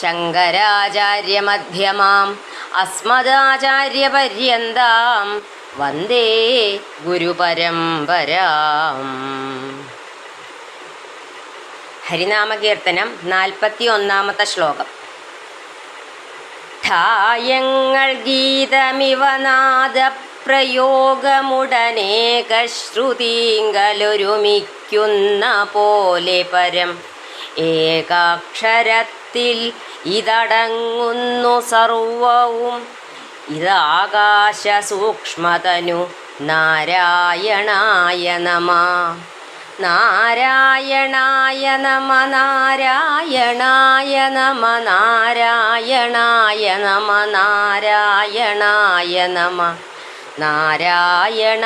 ശങ്കരാചാര്യമധ്യമാം അസ്മദാചാര്യപര്യന്താം വന്ദേ ഗുരുപരമ്പരാം. ഹരിനാമകീർത്തനം നാൽപ്പത്തി ഒന്നാമത്തെ ശ്ലോകം. ഠായങ്ങൾ ഗീതമിവ നാദപ്രയോഗമുടനേകശ്രുതിങ്കലൊരുമിക്കുന്ന പോലെ പരം ഏകാക്ഷരത്തിൽ ഇതടങ്ങുന്നു സർവവും. ഇതാകാശ സൂക്ഷ്മതനു നാരായണായ നമ നാരായണായ നമ നാരായണായ നമ നാരായണായ നമ നാരായണായ നമ നാരായണ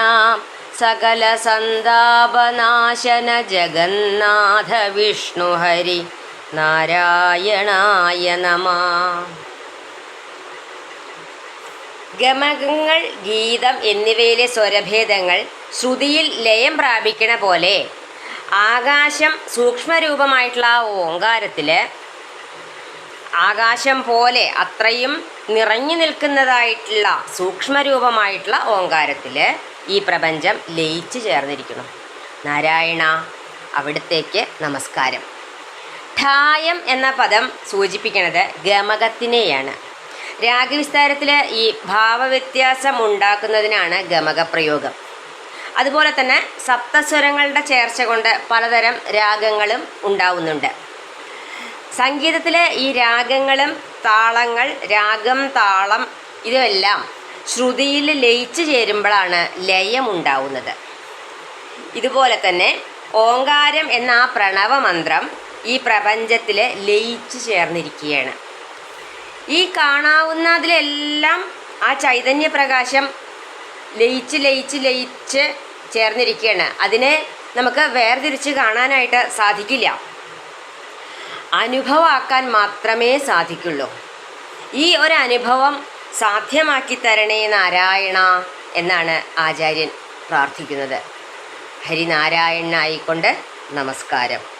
സകല സന്താപനാശന ജഗന്നാഥ വിഷ്ണുഹരി നാരായണായ നമ. ഗമകങ്ങൾ ഗീതം എന്നിവയിലെ സ്വരഭേദങ്ങൾ ശ്രുതിയിൽ ലയം പ്രാപിക്കണ പോലെ ആകാശം സൂക്ഷ്മരൂപമായിട്ടുള്ള ആ ഓങ്കാരത്തിൽ ആകാശം പോലെ അത്രയും നിറഞ്ഞു നിൽക്കുന്നതായിട്ടുള്ള സൂക്ഷ്മരൂപമായിട്ടുള്ള ഓങ്കാരത്തിൽ ഈ പ്രപഞ്ചം ലയിച്ചു ചേർന്നിരിക്കുന്നു. നാരായണ അവിടത്തേക്ക് നമസ്കാരം. ഠായം എന്ന പദം സൂചിപ്പിക്കുന്നത് ഗമകത്തിനെയാണ്. രാഗവിസ്താരത്തിൽ ഈ ഭാവവ്യത്യാസം ഉണ്ടാക്കുന്നതിനാണ് ഗമകപ്രയോഗം. അതുപോലെ തന്നെ സപ്തസ്വരങ്ങളുടെ ചേർച്ച കൊണ്ട് പലതരം രാഗങ്ങളും ഉണ്ടാവുന്നുണ്ട്. സംഗീതത്തിലെ ഈ രാഗങ്ങളും താളങ്ങൾ രാഗം താളം ഇതെല്ലാം ശ്രുതിയിൽ ലയിച്ചു ചേരുമ്പോഴാണ് ലയമുണ്ടാവുന്നത്. ഇതുപോലെ തന്നെ ഓങ്കാരം എന്ന ആ പ്രണവമന്ത്രം ഈ പ്രപഞ്ചത്തിൽ ലയിച്ചു ചേർന്നിരിക്കുകയാണ്. ഈ കാണാവുന്നതിലെല്ലാം ആ ചൈതന്യപ്രകാശം ലയിച്ച് ലയിച്ച് ലയിച്ച് ചേർന്നിരിക്കുകയാണ്. അതിനെ നമുക്ക് വേർതിരിച്ച് കാണാനായിട്ട് സാധിക്കില്ല. അനുഭവമാക്കാൻ മാത്രമേ സാധിക്കുള്ളൂ. ഈ ഒരു അനുഭവം സാധ്യമാക്കി തരണേ നാരായണ എന്നാണ് ആചാര്യൻ പ്രാർത്ഥിക്കുന്നത്. ഹരിനാരായണനായിക്കൊണ്ട് നമസ്കാരം.